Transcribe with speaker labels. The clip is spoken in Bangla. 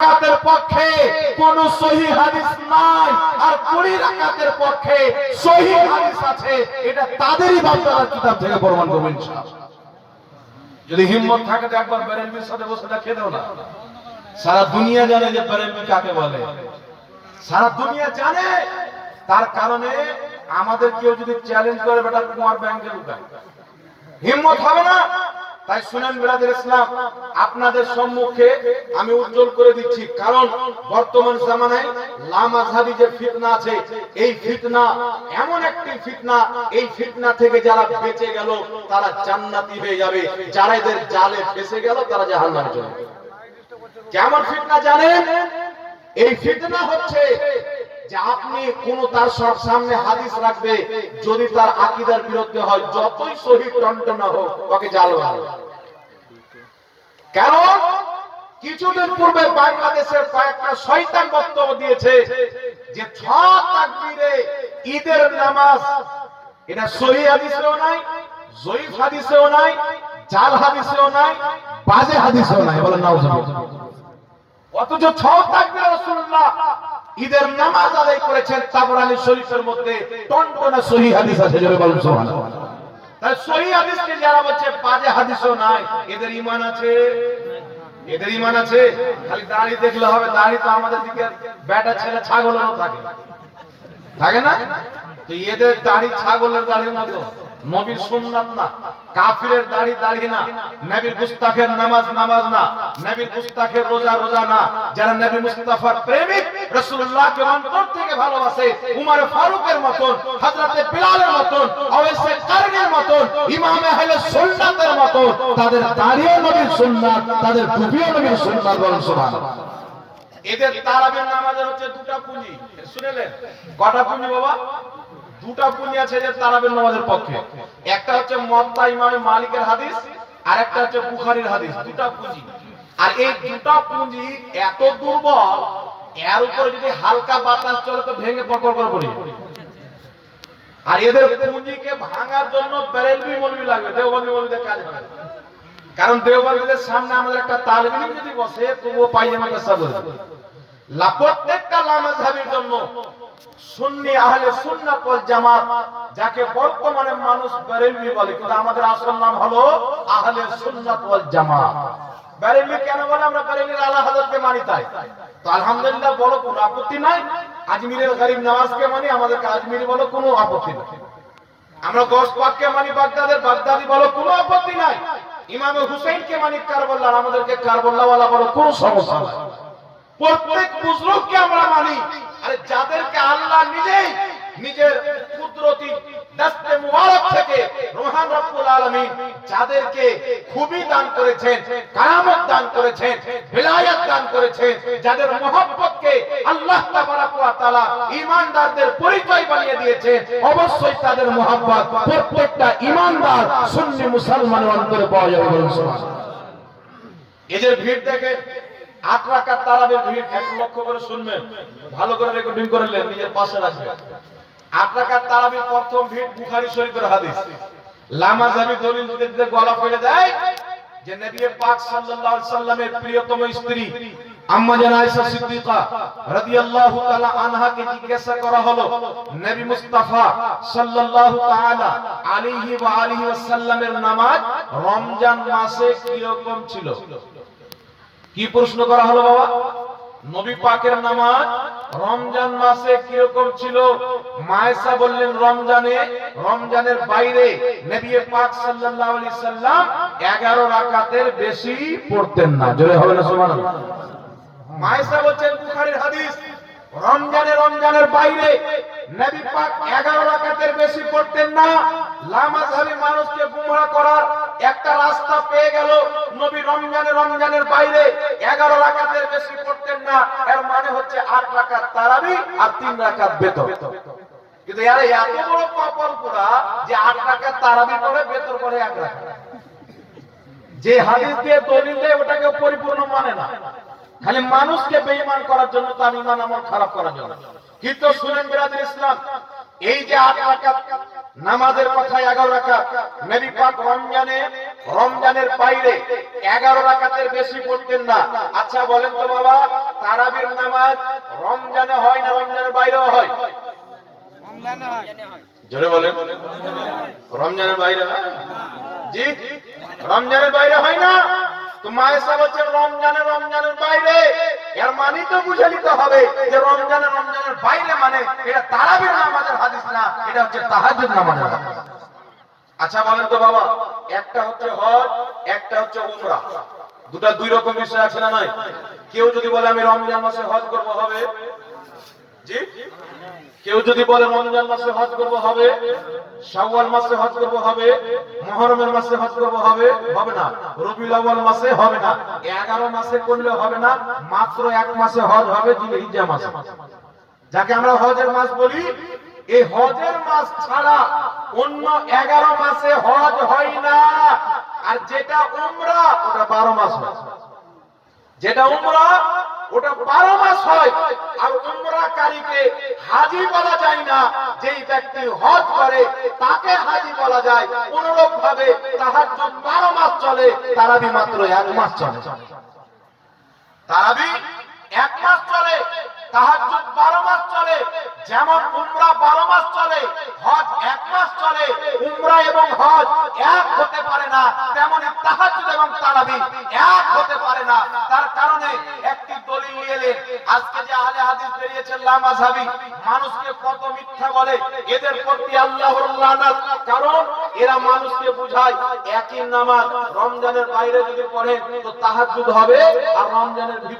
Speaker 1: রাকাতের পক্ষে কোন সহি হাদিস নাই। আর কুড়ি রাকাতের পক্ষে সহি হাদিস আছে, এটা তাদেরই বাপদাদার কিতাব থেকে প্রমাণ করবেন যদি হিম্মত থাকে তো একবার বেরেলমির সাথে বসে দেখে দাও না। সারা দুনিয়া জানে যে বেরেলমি কাকে বলে। সারা দুনিয়া জানে, তার কারণে আমাদের কেউ যদি চ্যালেঞ্জ করে, বেটা কুমার ব্যাংকে লুকায় হিম্মত হবে না? তাই শুনেন বিরাদের ইসলাম আপনাদের সম্মুখে আমি উজ্জ্বল করে দিচ্ছি। কারণ বর্তমান জামানায় লামাজহাবি যে ফিতনা আছে, এই ফিতনা এমন একটি ফিতনা, এই ফিতনা থেকে যারা বেঁচে গেল, তারা জান্নাতি হয়ে যাবে। যারা এদের জালে ফেসে গেল, তারা জাহান্নামে চলে যাবে। কেমন ফিতনা জানেন? এই ফিতনা হচ্ছে আপনি কোন তার সব সামনে হাদিস রাখবে, যদি তার আকীদার বিরুদ্ধে হয়, যতই শহীদ টন্টনা হোক, ওকে জাল ভালো কারণ কিছুদিন পূর্বে বাংলাদেশের কয়েকটা শয়তান বক্তব্য দিয়েছে যে ছ ঈদের নামাজ, এটা সহি হাদিসেও নাই, জয়ীফ হাদিসেও নাই, জাল হাদিসেও নাই, বাজে হাদিসেও নাই। বলেন, নাউজুবিল্লাহ। অথচ ছ তাকবীর রাসূলুল্লাহ ঈদের নামাজ আদায় করেছেন তাবরানী শরীফের মধ্যে টনটনা সহি হাদিস আছে, জোরে বলুন, সুবহানাল্লাহ। তাই সহি হাদিসকে যারা বলছে, বাজে হাদিসও নাই, এদের ঈমান আছে? এদের ঈমান আছে? খালি দাড়ি দেখলে হবে, দাড়ি তো আমাদের দিকে বেটা ছেলে ছাগলেরও থাকে। থাকে না? তো এদের দাড়ি ছাগলের দাড়ির মতো। নবীর সুন্নাত না। কাফিরের দাড়ি দাড়ি না। নবীর গুস্তাখের নামাজ নামাজ না। নবীর গুস্তাখের রোজা রোজা না। যারা নবী মুস্তাফার প্রেমিক, রাসূলুল্লাহকে অন্তর থেকে ভালোবাসে, উমর ফারুকের মতন, হযরতে বিলালের মতন আওয়াইসে কারণের মতন, ইমাম আহলে সুন্নাতের মতন, তাদের দাড়িও নবীর সুন্নাত, তাদের টুপিও নবীর সুন্নাত বলেন সুবহানাল্লাহ। এদের তারাবির নামাজের হচ্ছে দুটা পুঁজি শুনেলেন? কটা পুঁজি বাবা? দুটা পুঁজি আছে যে তারাবির নামাজের পক্ষে। একটা হচ্ছে মত্তা ইমামে মালিকের হাদিস আর একটা হচ্ছে বুখারীর হাদিস, দুটা পুঁজি। আর এই দুটা পুঁজি এত দুর্বল, এর উপরে যদি হালকা বাতাস চলে তো ভেঙে পকড় করে পড়ে আর এদের পুঁজিকে ভাঙার জন্য বেরেলবি মলবি লাগবে, দেওবন্দি মলবিদের কাজ হবে কারণ দেওবন্দীদের সামনে আমাদের একটা তালবিন যদি বসে, তবুও পাইজামা কাসা বলবে লা প্রত্যেকটা লামাজহাবির জন্য সুন্নি আহলে সুন্নাত ওয়াল জামাত, যাকে বর্তমানে মানুষ বেরেলভি বলে। কিন্তু আমাদের আসল নাম হলো আহলে সুন্নাত ওয়াল জামাত। বেরেলভি কেন বলে? আমরা বেরেলভির আলা হযরতকে মানি তাই। তো আলহামদুলিল্লাহ বড় কোনো আপত্তি নাই। আজমিরের গরিব নওয়াজকে মানি, আমাদেরকে আজমিরি বলো কোনো আপত্তি নাই। আমরা গোস পাককে মানি, বাগদাদের বাগদাদি বলো কোনো আপত্তি নাই। ইমামে হুসেনকে মানি কারবাল্লার, আমাদেরকে কারবাল্লাওয়ালা বলো কোনো সমস্যা নাই। প্রত্যেক বুজরুগকে আমরা মানি। আরে যাদেরকে আল্লাহ নিজেই নিজের কুদরতি দস্তে মুবারক থেকে রোহান রব্বুল আলামিন যাদেরকে খুবই দান করেছেন কারামত দান করেছেন হিলায়াত দান করেছেন, যাদের মহব্বতকে আল্লাহ তাবারাক ওয়া তাআলা ঈমানদারদের পরিচয় বানিয়ে দিয়েছেন, অবশ্যই তাদের মহব্বত প্রত্যেকটা ঈমানদার সুন্নি মুসলমানের অন্তরে পাওয়া যাবে বলুন সুবহানাল্লাহ। এদের ভিড় দেখে আট করে শুনবেন। ভালো করে রেকর্ডিং নিজের পাশে আট প্রথম ভিড় শরীফের হাদিস। লামা দলিল গলা ফেলে দেয়। যে নবী পাক সাল্লাল্লাহু আলাইহি সাল্লামের প্রিয়তম স্ত্রী আম্মা জান আয়েশা সিদ্দিকা রাদিয়াল্লাহু তাআলা জিজ্ঞাসা করা হলো, নবী মুস্তাফা সাল্লাল্লাহু তাআলা আলাইহি ওয়া আলিহি ওয়াসাল্লামের নামাজ রমজান মাসে কি রকম ছিল? কি প্রশ্ন করা হলো বাবা? নবী পাকের নামাজ রমজান মাসে কীরকম ছিল? মায়েশা বললেন, রমজানে, রমজানের বাইরে নবী পাক সাল্লাল্লাহু আলাইহি সাল্লাম 11 রাকাতের বেশি পড়তেন না। জোরে হবে না, সুবহানাল্লাহ। মায়েশা বলেন বুখারীর হাদিস রমজানে, রমজানের বাইরে নবী পাক 11 রাকাতের বেশি পড়তেন না। লামাজহাবি মানুষকে গুমরা করার একটা রাস্তা পেয়ে গেল। নবী রমজানে, রমজানের বাইরে 11 রাকাতের বেশি পড়তেন না। এর মানে হচ্ছে 8 রাকাত তারাবি আর 3 রাকাত বেতর কিন্তু এর এত বড় কপাল পোড়া যে 8 রাকাত তারাবি পড়ে বেতর পড়ে 1 রাকাত। যে হাদিস দিয়ে দলিল দেয়, ওটাকে পরিপূর্ণ মানে না। খালি মানুষকে বেঈমান করার জন্য তার ঈমান আমল খারাপ করার জন্য। কিন্তু শুনেন বিরাদের ইসলাম এই যে আট রাকাত নামাজের কথা এগারো রাকাত নবী পাক রমজানে রমজানের বাইরে এগারো রাকাতের বেশি পড়তেন না। আচ্ছা বলেন তো বাবা তারাবির নামাজ রমজানে হয় না রমজানের বাইরেও হয়? জোরে বলেন। রমজানের বাইরে জি রমজানের বাইরে হয় না? আচ্ছা বলেন তো বাবা, একটা হচ্ছে হজ, একটা হচ্ছে উমরা। দুটা দুই রকম বিষয় আছে না নয়? কেউ যদি বলে, আমি রমজান মাসে হজ করব, হবে? কেউ যদি বলে রমজান মাসে হজ করব হবে, শাওয়াল মাসে হজ করব হবে মুহররমের মাসে হজ করব হবে হবে না। রবিউল আউয়াল মাসে হবে না। 11 মাসে করলে হবে না, মাত্র এক মাসে হজ হবে জিলহিজ্জা মাসে। যাকে আমরা হজের মাস বলি, এই হজের মাস ছাড়া অন্য 11 মাসে হজ হয় না। আর যেটা উমরা, ওটা 12 মাস হয়। যেটা উমরা ওটা বারো মাস হয়। আর উমরাকারীকে হাজি বলা যায় না। যেই ব্যক্তি হজ করে, তাকে হাজি বলা যায়। অনুরূপ ভাবে তাহার বারো মাস চলে, তারাবি মাত্র এক মাস চলে। তারাবি এক মাস চলে, তাহাজ্জুদ বারো মাস চলে, যেমন উমরা বারো মাস চলে, হজ এক মাস চলে, উমরা এবং হজ এক হতে পারে না, তেমনি তাহাজ্জুদ এবং তারাবি এক হতে পারে না। তার কারণে একটি দলিল আজকে যে আহলে হাদিস মানুষকে কত মিথ্যা বলে, এদের প্রতি আল্লাহর কারণ এরা মানুষকে বুঝায়, একই নামাজ রমজানের বাইরে যদি পড়ে তো তাহাজ্জুদ হবে আর রমজানের